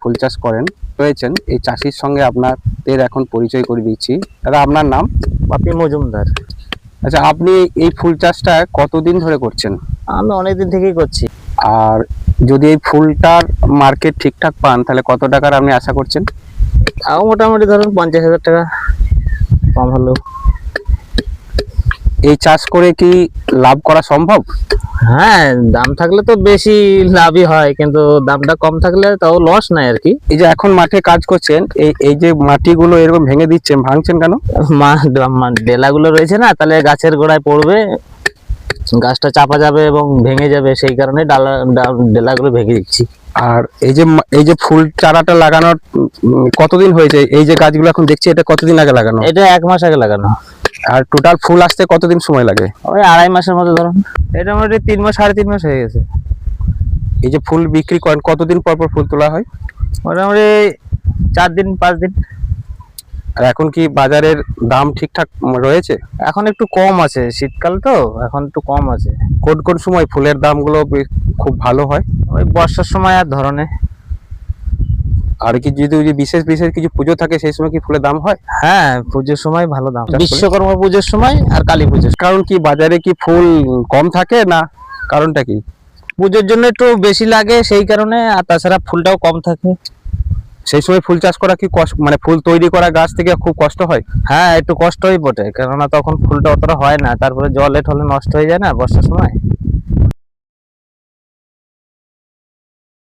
ফুল চাষ করেন রয়েছেন। এই চাষির সঙ্গে আপনাদের এখন পরিচয় করে দিচ্ছি। দাদা আপনার নাম? বাপি মজুমদার। আচ্ছা আপনি এই ফুল চাষটা কতদিন ধরে করছেন? আমি অনেকদিন থেকেই করছি। আর যদি এই ফুলটার মার্কেট ঠিকঠাক পান তাহলে কত টাকার আপনি আশা করছেন? তাও মোটামুটি ধরুন পঞ্চাশ হাজার টাকা কম হলেও। এই চাষ করে কি লাভ করা সম্ভব? হ্যাঁ দাম থাকলে তো বেশি লাভই হয় কিন্তু দামটা কম থাকলে তাও লস নাই আর কি। এই যে এখন মাঠে কাজ করছেন এই এই যে মাটিগুলো এরকম ভেঙে দিচ্ছেন ভাঙছেন কেন? ডেলাগুলো রয়েছে না তাহলে গাছের গোড়ায় পড়বে গাছটা চাপা যাবে এবং ভেঙে যাবে সেই কারণে ডালা ডেলাগুলো ভেঙে দিচ্ছি। আর এই যে এই যে ফুল চারাটা লাগানোর কতদিন হয়েছে? এই যে গাছগুলো এখন দেখছি এটা কতদিন আগে লাগানো? এটা এক মাস আগে লাগানো। আর টোটাল ফুল আসতে কতদিন সময় লাগে? ওই আড়াই মাসের মতো ধরুন এটা মোটামুটি তিন মাস সাড়ে তিন মাস হয়ে গেছে। এই যে ফুল বিক্রি করেন কতদিন পর পর ফুল তোলা হয়? মোটামুটি চার দিন পাঁচ দিন। আর এখন কি বাজারের দাম ঠিকঠাক রয়েছে? এখন একটু কম আছে শীতকাল তো এখন একটু কম আছে। কোন কোন সময় ফুলের দামগুলো খুব ভালো হয়? ওই বর্ষার সময় আর ধরনে আর কি যদি ওই যে বিশেষ বিশেষ কিছু পুজো থাকে সেই সময় কি ফুলের দাম হয়? হ্যাঁ পুজোর সময় ভালো দাম। বিশ্বকর্মা পুজোর সময় আর কালী পুজোর কারণ কি বাজারে কি ফুল কম থাকে না? কারণটা কি? পুজোর জন্য একটু বেশি লাগে সেই কারণে আর তাছাড়া ফুলটাও কম থাকে। সেই সময় ফুল চাষ করা কি কষ্ট মানে ফুল তৈরি করা গাছ থেকে খুব কষ্ট হয়? হ্যাঁ একটু কষ্টই বটে কেননা তখন ফুলটা অতটা হয় না। তারপরে জলে ঠলে নষ্ট হয়ে যায় না বর্ষার সময়।